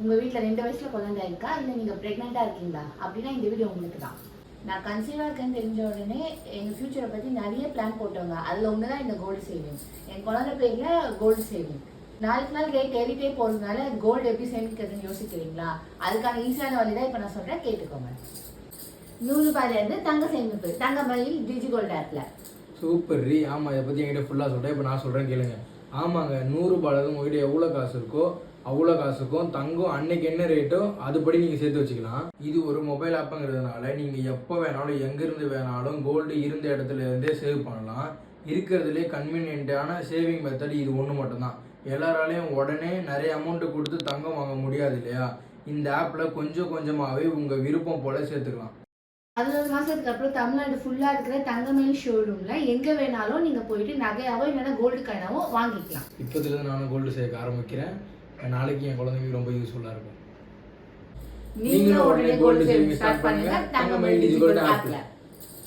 உங்க வீட்டில் ரெண்டு வயசுல குழந்தை இருக்கா? இல்லை நீங்க பிரெக்னெண்டா இருக்கீங்களா? அப்படின்னா இந்த வீடியோ உங்களுக்கு தான் நான் கன்சீவா இருக்கேன்னு தெரிஞ்ச உடனே எங்க ஃபியூச்சரை பத்தி நிறைய பிளான் போட்டவங்க அதுல ஒண்ணுதான் இந்த கோல்டு சேவிங் என் குழந்தை பேர்ல கோல்டு சேவிங் நாளுக்கு நாள் ரேட் ஏறிட்டே போறதுனால கோல்டு எப்படி சேமிக்கிறதுன்னு யோசிக்கிறீங்களா? அதுக்கான ஈஸியான வழி தான் இப்ப நான் சொல்றேன். கேட்டுக்கோங்க. நூறு ரூபாயிலிருந்து தங்க சேமிப்பு தங்க மயில் டிஜி கோல்டு ஆப்ல. சூப்பர் ரீ ஆமாம் இதை பற்றி என்கிட்ட ஃபுல்லாக சொல்கிறேன் இப்போ நான் சொல்கிறேன் கேளுங்க. ஆமாங்க நூறுரூபாயிலும் உங்ககிட்ட எவ்வளோ காசு இருக்கோ அவ்வளோ காசுக்கும் தங்கம் அன்னைக்கு என்ன ரேட்டோ அதுபடி நீங்கள் சேர்த்து வச்சுக்கலாம். இது ஒரு மொபைல் ஆப்புங்கிறதுனால நீங்கள் எப்போ வேணாலும் எங்கேருந்து வேணாலும் கோல்டு இருந்த இடத்துல இருந்தே சேவ் பண்ணலாம். இருக்கிறதுலே கன்வீனியன்ட்டான சேவிங் மெத்தட் இது ஒன்று மட்டும்தான். எல்லாராலையும் உடனே நிறைய அமௌண்ட்டு கொடுத்து தங்கம் வாங்க முடியாது இல்லையா? இந்த ஆப்பில் கொஞ்சம் கொஞ்சமாகவே உங்கள் விருப்பம் போல் சேர்த்துக்கலாம். பதினோரு மாசத்துக்கு அப்புறம் தமிழ்நாடு ஃபுல்லா இருக்கிற தங்கமயில் ஷோரூம்ல எங்க வேணாலும் நீங்க போயிட்டு நகையாவோ இல்லைன்னா கோல்டு காயினாவோ வாங்கிக்கலாம். இப்போதுலேருந்து நானும் கோல்டு சேர்க்க ஆரம்பிக்கிறேன். நாளைக்கு என் குழந்தைங்களுக்கு ரொம்ப யூஸ்ஃபுல்லாக இருக்கும். நீங்களும் உடனே கோல்டு சேவிங் ஸ்டார்ட் பண்ணுங்க. தங்கமயில் டிஜி கோல்டு ஆப்ல